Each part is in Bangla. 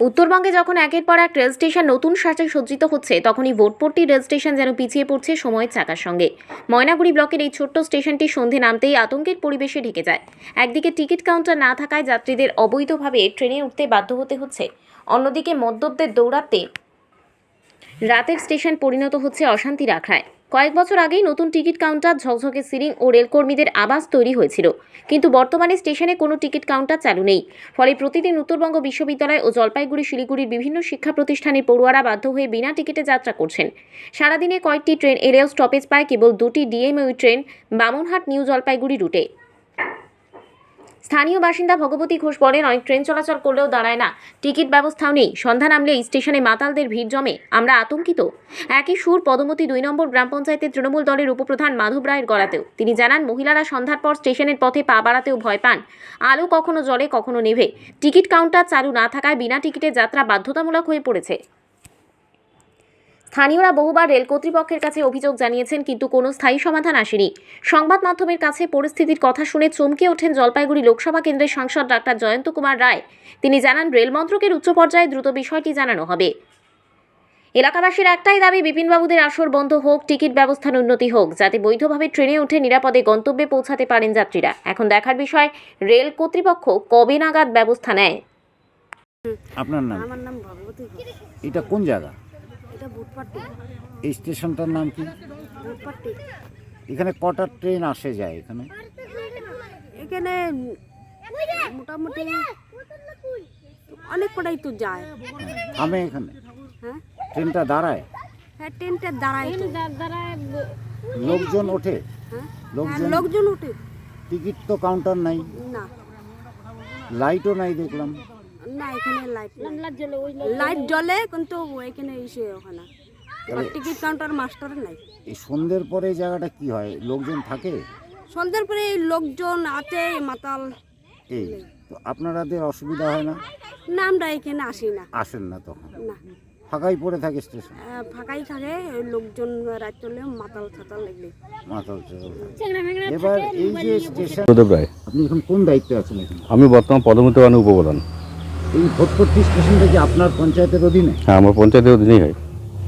উত্তরবঙ্গে যখন একের পর এক রেল স্টেশন নতুন সাজে সজ্জিত হচ্ছে, তখনই ভোটপট্টি রেল স্টেশন যেন পিছিয়ে পড়ছে সময়ের চাকার সঙ্গে। ময়নাগুড়ি ব্লকের এই ছোট্ট স্টেশনটি সন্ধে নামতেই আতঙ্কের পরিবেশে ঢেকে যায়। একদিকে টিকিট কাউন্টার না থাকায় যাত্রীদের অবৈধভাবে ট্রেনে উঠতে বাধ্য হতে হচ্ছে। অন্যদিকে মদ্যপদের দৌড়াতে রাতের স্টেশন পরিণত হচ্ছে অশান্তির আখড়ায়। কয়েক বছর আগেই নতুন টিকিট কাউন্টার, ঝকঝকে সিলিং ও রেলকর্মীদের আবাস তৈরি হয়েছিল। কিন্তু বর্তমানে স্টেশনে কোনো টিকিট কাউন্টার চালু নেই। ফলে প্রতিদিন উত্তরবঙ্গ বিশ্ববিদ্যালয় ও জলপাইগুড়ি, শিলিগুড়ির বিভিন্ন শিক্ষা প্রতিষ্ঠানের পড়ুয়ারা বাধ্য হয়ে বিনা টিকিটে যাত্রা করছেন। সারাদিনে কয়েকটি ট্রেন এলেও স্টপেজ পায় কেবল দুটি DMU train Bamanhat new Jalpaiguri রুটে। স্থানীয় বাসিন্দা ভগবতী ঘোষ বলেন, অনেক ট্রেন চলাচল করলেও দাঁড়ায় না। টিকিট ব্যবস্থাও নেই। সন্ধ্যা নামলে স্টেশনে মাতালদের ভিড় জমে। আমরা আতঙ্কিত। একই সুর পদমতি দুই নম্বর গ্রাম পঞ্চায়েতের তৃণমূল দলের উপপ্রধান মাধব রায়ের গড়াতেও তিনি জানান, মহিলারা সন্ধ্যার পর স্টেশনের পথে পা বাড়াতেও ভয় পান। আলো কখনো জলে কখনো নেভে। টিকিট কাউন্টার চালু না থাকায় বিনা টিকিটে যাত্রা বাধ্যতামূলক হয়ে পড়েছে। স্থানীয়রা বহুবার রেল কর্তৃপক্ষের কাছে অভিযোগ জানিয়েছেন কিন্তু কোনো স্থায়ী সমাধান আসেনি। সংবাদ মাধ্যমের কাছে পরিস্থিতির কথা শুনে চমকে ওঠেন জলপাইগুড়ি লোকসভা কেন্দ্রের সাংসদ ডাক্তার জয়ন্ত কুমার রায়। তিনি জানান রেল মন্ত্রকের উচ্চ পর্যায়ে দ্রুত বিষয়টি জানানো হবে। এলাকাবাসীর একটাই দাবি বিপিনবাবুদের আসর বন্ধ হোক টিকিট ব্যবস্থার উন্নতি হোক যাতে বৈধভাবে ট্রেনে উঠে নিরাপদে গন্তব্যে পৌঁছাতে পারেন যাত্রীরা। এখন দেখার বিষয় রেল কর্তৃপক্ষ কবে নাগাদ ব্যবস্থা নেয়? আপনার নাম? আমার নাম ভগবতী এটা কোন জায়গা? এই স্টেশনটার নাম কি? এখানে কটা ট্রেন আসে যায় এখানে? এখানে মোটামুটি অনেক কটাই তো যায়। থামে এখানে? হ্যাঁ? ট্রেনটা দাঁড়ায়? হ্যাঁ ট্রেনটা দাঁড়ায় লোকজন ওঠে? হ্যাঁ? লোকজন হ্যাঁ, লোকজন উঠে টিকিট তো কাউন্টার নাই। না। লাইটও নাই দেখলাম। না এখানে লাইট লাইট জ্বলে কিন্তু এখানে এসে ওখানে টিকিট কাউন্টার মাস্টার নাই। এই সন্ধ্যের পরে এই জায়গাটা কি হয়? লোকজন থাকে? সন্ধ্যার পরে এই লোকজন আছে মাতাল এই তো আপনারাদের অসুবিধা হয় না? না আমরা এখানে আসি না। আসেন না তখন? না। ফাঁকাই পড়ে থাকে স্টেশন? ফাঁকাই থাকে ওই লোকজন রাত চলে মাতাল ছাতাল লাগলে উঠে এবার এই যে স্টেশন আপনি এখন কোন দায়িত্বে আছেন আমি বর্তমান পদমতি উপপ্রধান। এই ভোটপট্টি স্টেশনটা কি আপনার পঞ্চায়েতের অধীনে? হ্যাঁ আমার পঞ্চায়েতের অধীনেই হয়।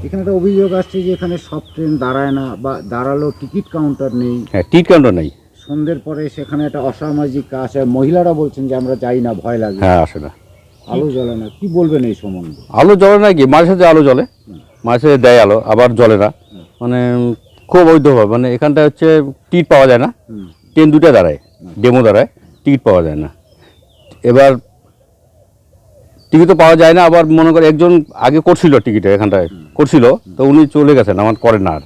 এখানে একটা অভিযোগ আসছে যে এখানে সব ট্রেন দাঁড়ায় না বা দাঁড়াল টিকিট কাউন্টার নেই। হ্যাঁ টিট কাউন্টার নেই। সন্ধ্যের পরে সেখানে একটা অসামাজিক কাজ হয়। মহিলারা বলছেন যে আমরা যাই না ভয় লাগে। হ্যাঁ আসে না। আলো জ্বলে না। কি বলবেন এই সম্বন্ধে? আলো জ্বলে না কি? মাঝে সাথে আলো জ্বলে। মাঝে সাথে দেয় আলো আবার জ্বলে না। মানে খুব অবৈধভাবে। মানে এখানটা হচ্ছে টিট পাওয়া যায় না। ট্রেন দুটো দাঁড়ায়। ডেমো দাঁড়ায়। টিকিট পাওয়া যায় না। এবার টিকিট তো পাওয়া যায় না আবার মনে করে একজন আগে করছিল টিকিটে এখানটায় করছিল তো উনি চলে গেছেন আমার করেন না আর।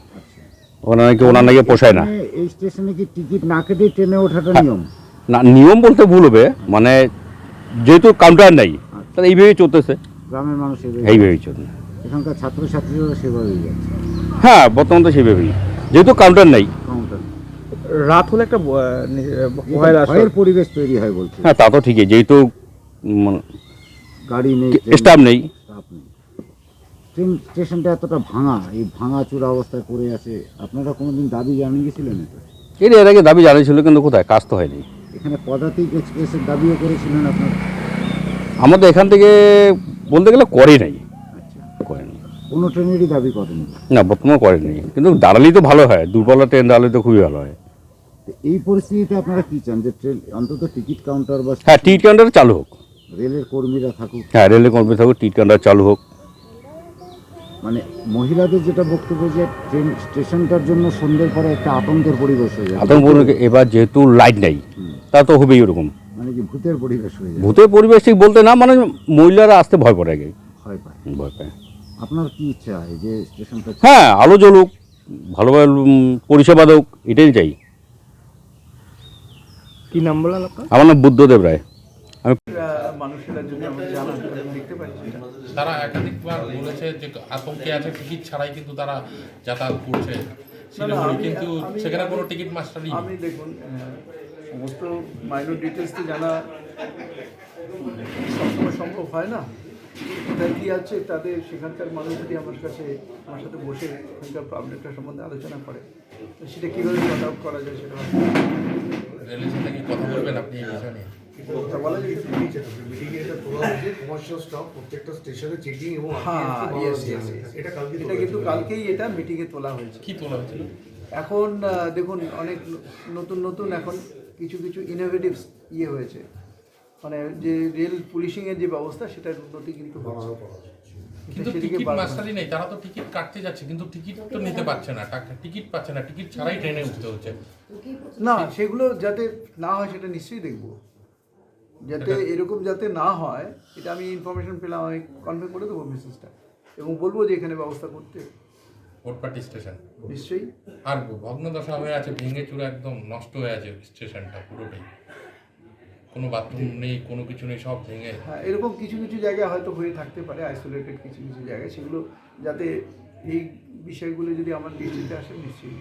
ওনার নাকি ওনার নাকি পোষায় না। এই স্টেশনে কি টিকিট না কেটে ট্রেনে ওঠাটা নিয়ম? না নিয়ম বলতে ভুল হবে মানে যেহেতু কাউন্টার নেই তাহলে এইভাবেই চলতেছে। গ্রামের মানুষ এইভাবেই চলছে। এখানকার ছাত্রছাত্রীরা সেভাবেই যাচ্ছে। হ্যাঁ বর্তমান তো সেইভাবেই যেহেতু কাউন্টার নেই। রাত হলে একটা ভয়ের পরিবেশ তৈরি হয় বলছে। হ্যাঁ তা তো ঠিকই যেহেতু গাড়ি নেই স্টাফ নেই? স্টাফ নেই। ট্রেন স্টেশনটা এতটা ভাঙা এই ভাঙা চূড়া অবস্থায় পড়ে আছে। আপনারা কোনোদিন দাবি জানিয়েছিলেন এটা? এর এর আগে দাবি জানিয়েছিল কিন্তু কোথায়? কাজ তো হয়নি। এখানে পদাতিক এক্সপ্রেসের দাবিও করেছিলেন আপনারা? আমাদের এখান থেকে বলতে গেলে করে নাই। আচ্ছা। করেনি কোনো ট্রেনেরই দাবি করেনি না বর্তমানে করেনি কিন্তু দাঁড়ালেই তো ভালো হয় দুর্বলা ট্রেন দাঁড়ালে তো খুবই ভালো হয়। তো এই পরিস্থিতিতে আপনারা কি চান যে ট্রেন অন্তত টিকিট কাউন্টার বা হ্যাঁ টিট কাউন্টার চালু হোক। রেলের কর্মীরা থাকুক। হ্যাঁ রেলের কর্মী থাকুক টিট চালু হোক। মানে মহিলাদের যেটা বক্তব্য যে ট্রেন স্টেশনটার জন্য সন্ধ্যের পরে একটা আতঙ্কের পরিবেশ হয়ে যায় আতঙ্ক এবার যেহেতু লাইট নেই তা তো হবেই ওরকম। মানে কি ভূতের পরিবেশ হয়ে যায় ভূতের পরিবেশ ঠিক বলতে না মানে মহিলারা আসতে ভয় করে আগে। ভয় পায়। ভয় পায়। আপনার কি ইচ্ছা হয় যে স্টেশনটা? হ্যাঁ আলো জ্বলুক ভালোভাবে পরিষেবা দেওক এটাই চাই। কি নাম বললেন আপনার? আমার নাম বুদ্ধদেব রায়। মানুষেরা যদি আমরা জানান দেখতে পাচ্ছি। তারা একাধিকবার বলেছে যে আতঙ্কে আছে টিকিট ছাড়াই কিন্তু তারা যাতায়াত করছে কিন্তু সেখানে কোনো টিকিট মাস্টারই নেই। আমি দেখুন সমস্ত মাইনর ডিটেলস তো জানা সবসময় সম্ভব হয় না কোথায় কী আছে তাদের সেখানকার মানুষ যদি আমার কাছে আমার সাথে বসে ওখানকার প্রবলেমটা সম্বন্ধে আলোচনা করে তো সেটা কীভাবে সর্ট আউট করা যায় সেটা ভাবছি। রেলের সাথে কথা বলবেন আপনি এটা তোলা হয়েছে কমার্শিয়াল প্রত্যেকটা স্টেশনে চেকিং এবং হ্যাঁ. এটা কালকে এটা কিন্তু কালকেই এটা মিটিংয়ে তোলা হয়েছে কি তোলা হয়েছিল? এখন দেখুন অনেক নতুন নতুন এখন কিছু কিছু ইনোভেটিভ ইয়ে হয়েছে। মানে যে রেল পুলিশিংয়ের যে ব্যবস্থা সেটার উন্নতি কিন্তু কিন্তু সেদিকে টিকিট মাস্টারই নেই তারা তো টিকিট কাটতে যাচ্ছে কিন্তু টিকিট তো নিতে পারছে না টাকা টিকিট পাচ্ছে না টিকিট ছাড়াই ট্রেনে উঠতে হচ্ছে। না সেগুলো যাতে না হয় সেটা নিশ্চয়ই দেখব। যাতে এরকম যাতে না হয় এটা আমি ইনফরমেশন পেলাম আমি কনভে করে দেবো মেসেজটা এবং বলব যে এখানে ব্যবস্থা করতে। ভোটপাটি স্টেশন নিশ্চয়ই। আর ভগ্নদশা হয়ে আছে ভেঙে চুরে একদম নষ্ট হয়ে আছে স্টেশনটা পুরোটাই। কোনো বাথরুম নেই কোনো কিছু নেই সব ভেঙে। হ্যাঁ এরকম কিছু কিছু জায়গায় হয়তো হয়ে থাকতে পারে আইসোলেটেড কিছু কিছু জায়গায়। সেগুলো যাতে এই বিষয়গুলো যদি আমার দৃষ্টিতে আসে নিশ্চয়ই।